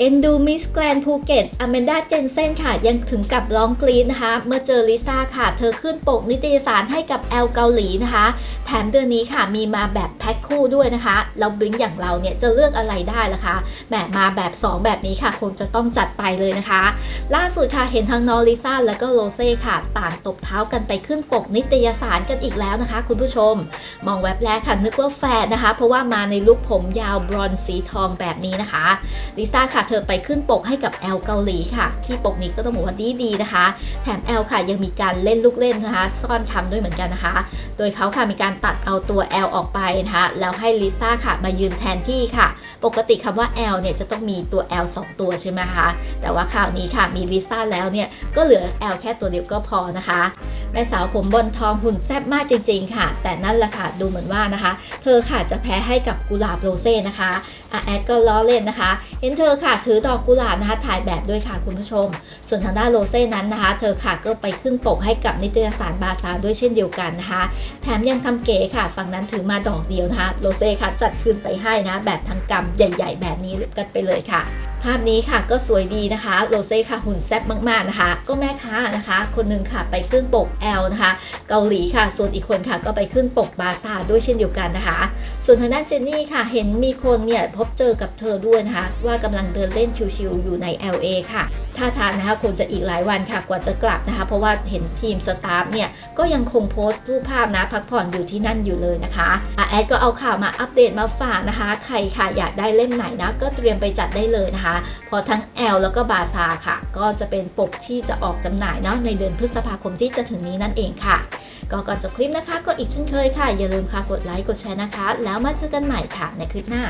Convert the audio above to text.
เอ็นดูมิสแกรนภูเก็ตอเมนดาเจนเซนค่ะ ยังถึงกับร้องกรีดนะคะ เมื่อเจอลิซ่าค่ะ เธอขึ้นปกนิตยสารให้กับแอลเกาหลีนะคะ แถมเดือนนี้ค่ะมีมาแบบแพ็คคู่ด้วยนะคะแล้วบลิงอย่างเราเนี่ยจะเลือกอะไรได้ล่ะคะแหมมาแบบ 2 แบบนี้ค่ะ คงจะต้องจัดไปเลยนะคะ ล่าสุดค่ะเห็นทั้งนอริซ่าแล้วก็โรเซ่ค่ะ ต่างตบเท้ากันไปขึ้นปกนิตยสารกันอีกแล้วนะคะ คุณผู้ชม มองแว็บแรกค่ะนึกว่าแฟนนะคะ เพราะว่ามาในลุคผมยาวบรอนซ์สีทองแบบนี้นะคะลิซ่าค่ะเธอไปขึ้นปกให้กับแอลเกาหลีค่ะ ที่ปกนี้ก็ต้องบอกว่าดีดีนะคะ แถมแอลค่ะยังมีการเล่นลูกเล่นนะคะ ซ่อนคำด้วยเหมือนกันนะคะ โดยเขาค่ะมีการตัดเอาตัว L อลออกไปนะคะ แล้วให้ลิซ่าค่ะมายืนแทนที่ค่ะ ปกติคำว่า L เนี่ยจะต้องมีตัว L 2ตัวใช่ไหมคะ แต่ว่าคราวนี้ค่ะมีลิซ่าแล้วเนี่ยก็เหลือ L แค่ตัวเดียวก็พอนะคะ แม่สาวผมบนทองหุ่นแซ่บมากจริง ๆ ค่ะ แต่นั่นแหละค่ะดูเหมือนว่านะคะ เธอค่ะจะแพ้ให้กับกุหลาบโรเซ่นะคะอาแอดก็ล้อเล่นนะคะ เห็นเธอค่ะถือดอกกุหลาบนะคะ ถ่ายแบบด้วยค่ะคุณผู้ชม ส่วนทางด้านโรเซ่นั้นนะคะ เธอค่ะก็ไปขึ้นปกให้กับนิตยสารบาซาร์ด้วยเช่นเดียวกันนะคะ แถมยังทำเก๋ค่ะ ฝั่งนั้นถือมาดอกเดียวนะคะ โรเซ่ค่ะจัดคืนไปให้นะ แบบทั้งกำใหญ่ ๆ แบบนี้กันไปเลยค่ะ ภาพนี้ค่ะก็สวยดีนะคะโรเซ่ค่ะหุ่นแซ่บมากๆนะคะ ก็แม่ค้านะคะ คนหนึงค่ะไปขึ้นปก L นะคะ เกาหลีค่ะ ส่วนอีกคนค่ะก็ไปขึ้นปกบาซาด้วยเช่นเดียวกันนะคะ ส่วนทางด้านเจนนี่ค่ะเห็นมีคนเนี่ยพบเจอกับเธอด้วยนะคะ ว่ากำลังเดินเล่นชิวๆอยู่ใน LA ค่ะท่าทางนะคะคงจะอีกหลายวันค่ะกว่าจะกลับนะคะ เพราะว่าเห็นทีมสตาฟเนี่ยก็ยังคงโพสต์รูปภาพนะพักผ่อนอยู่ที่นั่นอยู่เลยนะคะอาแอดก็เอาข่าวมาอัปเดตมาฝากนะคะ ใครค่ะอยากได้เล่มไหนนะก็เตรียมไปจัดได้เลยนะคะพอทั้ง L แล้วก็บาซาค่ะ ก็จะเป็นปกที่จะออกจำหน่ายเนาะในเดือนพฤษภาคมที่จะถึงนี้นั่นเองค่ะ ก็ก่อนจบคลิปนะคะ ก็อีกเช่นเคยค่ะ อย่าลืมค่ะกดไลค์กดแชร์นะคะ แล้วมาเจอกันใหม่ค่ะในคลิปหน้า